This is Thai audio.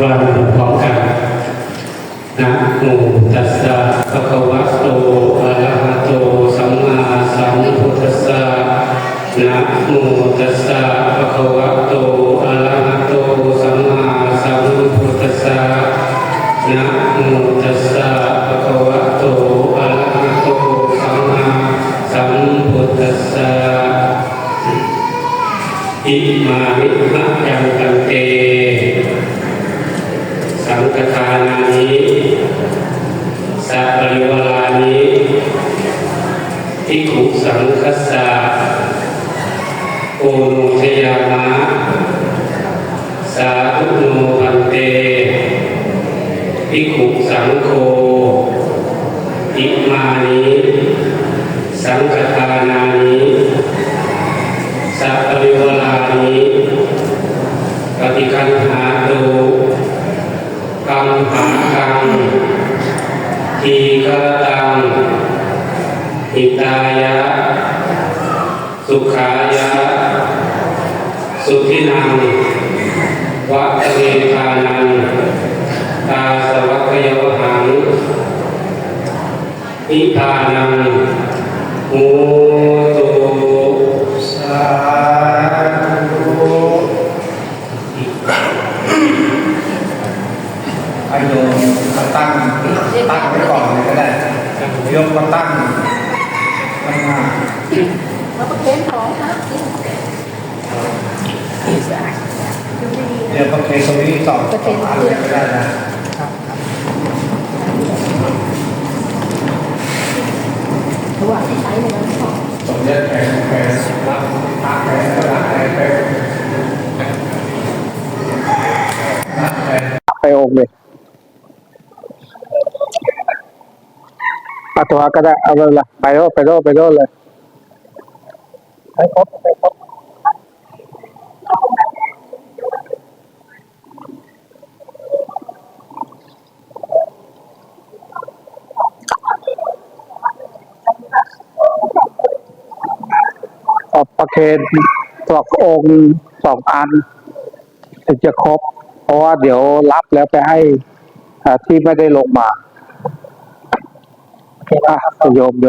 ว่าพร้อมกันนะโมตัสสะภะคะวะโตอะระหะโตสัมมาสัมพุทธัสสะนะโมตัสสะภะคะวะโตอะระหะโตสัมมาสัมพุทธัสสะนะโมตัสสะภะคะวะโตอะระหะโตสัมมาสัมพุทธัสสะอิมานิมะยังกันเต สังฆทานานิสัปริวลานิทิขุสังคัสสะโอโนชยามะสาธุโนพันเตทิขุสังโฆอิมานิสังฆทานานิสัพพิวลานิปฏิคันหาตุ กัมหังกังทีฆรตังหิตายะ สุขายะ สุทินังวัตเวทานังตาสวัคยวหังนิพานังโม ให้โยมมาตั้งตั้งไว้ก่อนเลยก็ได้โยมมาตั้งตั้งมาแล้วก็เพ้นของนะเดี๋ยวประเคนตรงนี้สองสองอันเลยก็ได้นะระหว่างที่ใช้ในนั้นของตรงนี้แขนแขนรับตาแขนก็รับแขนแขนรับแขนไปองค์เลยเอา ตัวก็ได้เอาไปเลยไปโน่นไปโน่นไปโน่นเลยไปครบไปครบออกประเคนสององค์สองอันถึงจะครบ เพราะว่าเดี๋ยวรับแล้วไปให้ที่ไม่ได้ลงมา อะโยมโย